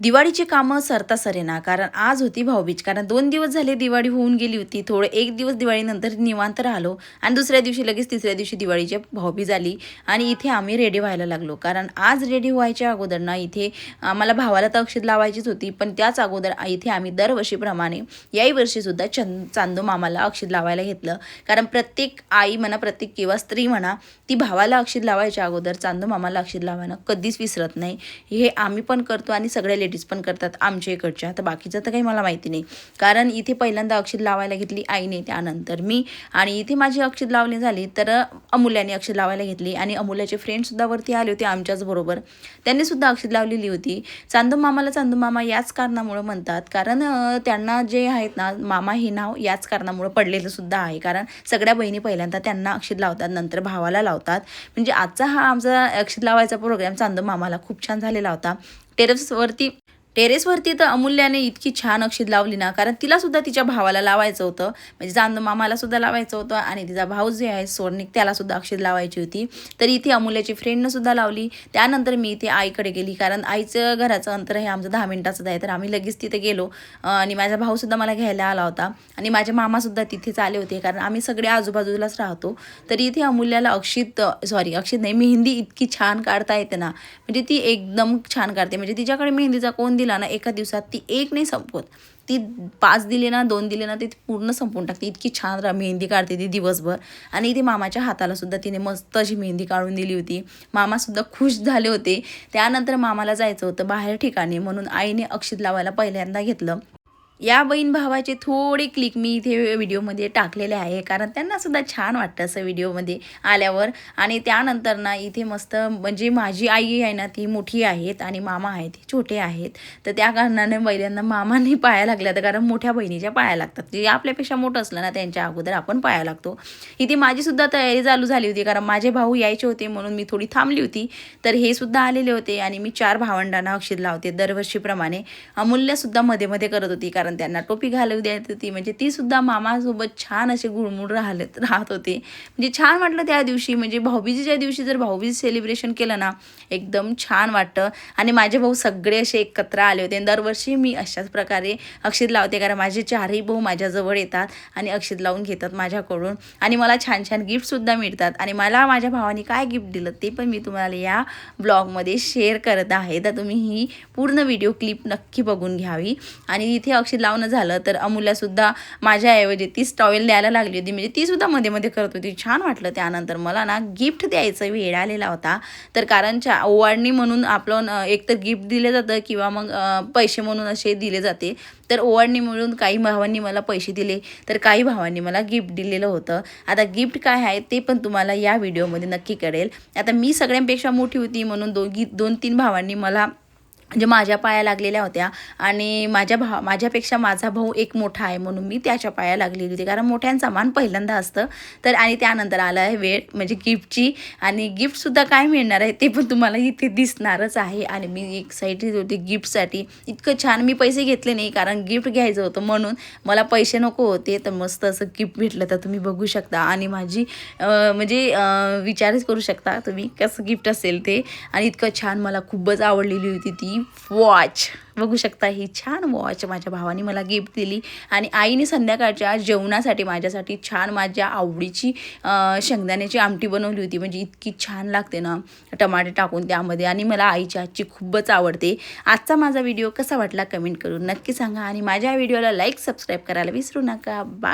दिवाळीची कामं सरता सरेना. कारण आज होती भाऊबीज. कारण दोन दिवस झाले दिवाळी होऊन गेली होती. थोडं एक दिवस दिवाळीनंतर निवांत राहिलो. आणि दुसऱ्या दिवशी लगेच तिसऱ्या दिवशी दिवाळीची भाऊबीज आली. आणि इथे आम्ही रेडी व्हायला लागलो. कारण आज रेडी व्हायच्या अगोदर ना इथे आम्हाला भावाला तर अक्षत लावायचीच होती. पण त्याच अगोदर इथे आम्ही दरवर्षीप्रमाणे याही वर्षीसुद्धा चंद चांदू मामाला अक्षत लावायला घेतलं. कारण प्रत्येक आई म्हणा प्रत्येक किंवा स्त्री म्हणा ती भावाला अक्षत लावायच्या अगोदर चांदू मामाला अक्षत लावायला कधीच विसरत नाही. हे आम्ही पण करतो आणि सगळ्या लेडीज पण करतात आमच्या इकडच्या. तर बाकीचं तर काही मला माहिती नाही. कारण इथे पहिल्यांदा अक्षत लावायला घेतली आईने त्यानंतर मी. आणि इथे माझी अक्षत लावली झाली तर अमूल्याने अक्षत लावायला घेतली. आणि अमूल्याचे फ्रेंडसुद्धा वरती आले होते आमच्याच बरोबर. त्यांनीसुद्धा लावलेली होती. चांदू मामाला चांदू मामा याच कारणामुळं म्हणतात. कारण त्यांना जे आहेत ना मामा हे नाव याच कारणामुळं पडलेलं सुद्धा आहे. कारण सगळ्या बहिणी पहिल्यांदा त्यांना अक्षत लावतात नंतर भावाला लावतात. म्हणजे आजचा हा आमचा अक्षत लावायचा प्रोग्राम चांदू मामाला खूप छान झालेला होता. टेरेसवरती टेरेसवरती तर अमूल्याने इतकी छान अक्षित लावली ना कारण तिला सुद्धा तिच्या भावाला लावायचं होतं. म्हणजे चांदू मामाला सुद्धा लावायचं होतं आणि तिचा भाऊ जे आहे स्वर्णिक त्याला सुद्धा अक्षित लावायची होती. तर इथे अमूल्याची फ्रेंडनं सुद्धा लावली. त्यानंतर मी इथे आईकडे गेली कारण आईचं घराचं अंतर हे आमचं दहा मिनिटाचंच आहे. तर आम्ही लगेच तिथे गेलो. आणि माझा भाऊसुद्धा मला घ्यायला आला होता. आणि माझे मामासुद्धा तिथेच आले होते कारण आम्ही सगळे आजूबाजूलाच राहतो. तर इथे अमूल्याला अक्षित सॉरी अक्षित नाही मेहंदी इतकी छान काढता येते ना. म्हणजे ती एकदम छान काढते. म्हणजे तिच्याकडे मेहंदीचा कोण दिला ना एका दिवसात ती एक नाही संपवत. ती पाच दिले ना दोन दिले ना ते पूर्ण संपवून टाकते. इतकी छान रा- मेहंदी काढते ती दिवसभर. आणि ती मामाच्या हाताला सुद्धा तिने मस्त अशी मेहंदी काढून दिली होती. मामासुद्धा खुश झाले होते. त्यानंतर मामाला जायचं होतं बाहेर ठिकाणी म्हणून आईने अक्षित लावायला पहिल्यांदा घेतलं. या बहीण भावाचे थोडे क्लिक मी इथे व्हिडिओमध्ये टाकलेले आहे कारण त्यांनासुद्धा छान वाटतं असं व्हिडिओमध्ये आल्यावर. आणि त्यानंतर ना इथे मस्त म्हणजे माझी आई आहे ना ती मोठी आहेत आणि मामा आहेत ते छोटे आहेत. तर त्या कारणाने पहिल्यांदा मामाने पाया लागल्या तर कारण मोठ्या बहिणीच्या पाया लागतात. जे आपल्यापेक्षा मोठं असलं ना त्यांच्या अगोदर आपण पाया लागतो. इथे माझीसुद्धा तयारी चालू झाली होती कारण माझे भाऊ यायचे होते म्हणून मी थोडी थांबली होती. तर हे सुद्धा आलेले होते आणि मी चार भावंडांना अक्षित लावते दरवर्षीप्रमाणे. अमूल्यसुद्धा मध्ये मध्ये करत होती कारण त्यांना टोपी घालू द्यायची होती. म्हणजे ती सुद्धा मामासोबत छान असे घुळमुळ राहत राहत होते. म्हणजे छान वाटलं त्या दिवशी. म्हणजे भाऊबीजीच्या दिवशी जर भाऊबीज सेलिब्रेशन केलं ना एकदम छान वाटतं. आणि माझे भाऊ सगळे असे एकत्र आले होते. दरवर्षी मी अशाच प्रकारे अक्षित लावते. कारण माझे चारही भाऊ माझ्याजवळ येतात आणि अक्षित लावून घेतात माझ्याकडून. आणि मला छान छान गिफ्टसुद्धा मिळतात. आणि मला माझ्या भावाने काय गिफ्ट दिलं ते पण मी तुम्हाला या ब्लॉगमध्ये शेअर करत आहे. तर तुम्ही ही पूर्ण व्हिडिओ क्लिप नक्की बघून घ्यावी. आणि इथे अक्षित लावणं झालं तर अमूल्यासुद्धा माझ्याऐवजी तीच टॉवेल द्यायला लागली होती. म्हणजे तीसुद्धा मध्ये मध्ये करत होती. छान वाटलं त्यानंतर. मला ना गिफ्ट द्यायचं वेळ आलेला होता. तर कारण चा ओवाळणी म्हणून आपलं एकतर एक तर गिफ्ट दिलं जातं किंवा मग पैसे म्हणून असे दिले जाते. तर ओवाळणी म्हणून काही भावांनी मला पैसे दिले. तर काही भावांनी मला गिफ्ट दिलेलं होतं. आता गिफ्ट काय आहे ते पण तुम्हाला या व्हिडिओमध्ये नक्की कळेल. आता मी सगळ्यांपेक्षा मोठी होती म्हणून दोघी दोन तीन भावांनी मला म्हणजे माझ्या पाया लागलेल्या होत्या आणि माझ्या भा माझ्यापेक्षा माझा भाऊ एक मोठा आहे म्हणून मी त्याच्या पाया लागलेली होती. कारण मोठ्यांचा मान पहिल्यांदा असतं. तर आणि त्यानंतर आला आहे वेळ म्हणजे गिफ्टची आणि गिफ्टसुद्धा काय मिळणार आहे ते पण तुम्हाला इथे दिसणारच आहे. आणि मी एक्साइटेड होती गिफ्टसाठी इतकं छान मी पैसे घेतले नाही कारण गिफ्ट घ्यायचं होतं म्हणून. मला पैसे नको होते. तर मस्त असं गिफ्ट भेटलं तर तुम्ही बघू शकता. आणि माझी म्हणजे विचारच करू शकता तुम्ही कसं गिफ्ट असेल ते. आणि इतकं छान मला खूपच आवडलेली होती ती. वॉच बघू शकता ही छान वॉच माझ्या भावाने मला गिफ्ट दिली. आणि आईने संध्याकाळच्या जेवणासाठी माझ्यासाठी छान माझ्या आवडीची शेंगदाण्याची आमटी बनवली होती. म्हणजे इतकी छान लागते ना टमाटे टाकून त्यामध्ये. आणि मला आईची आजची खूपच आवडते. आजचा माझा व्हिडिओ कसा वाटला कमेंट करून नक्की सांगा. आणि माझ्या व्हिडिओला लाईक सबस्क्राईब करायला विसरू नका. बा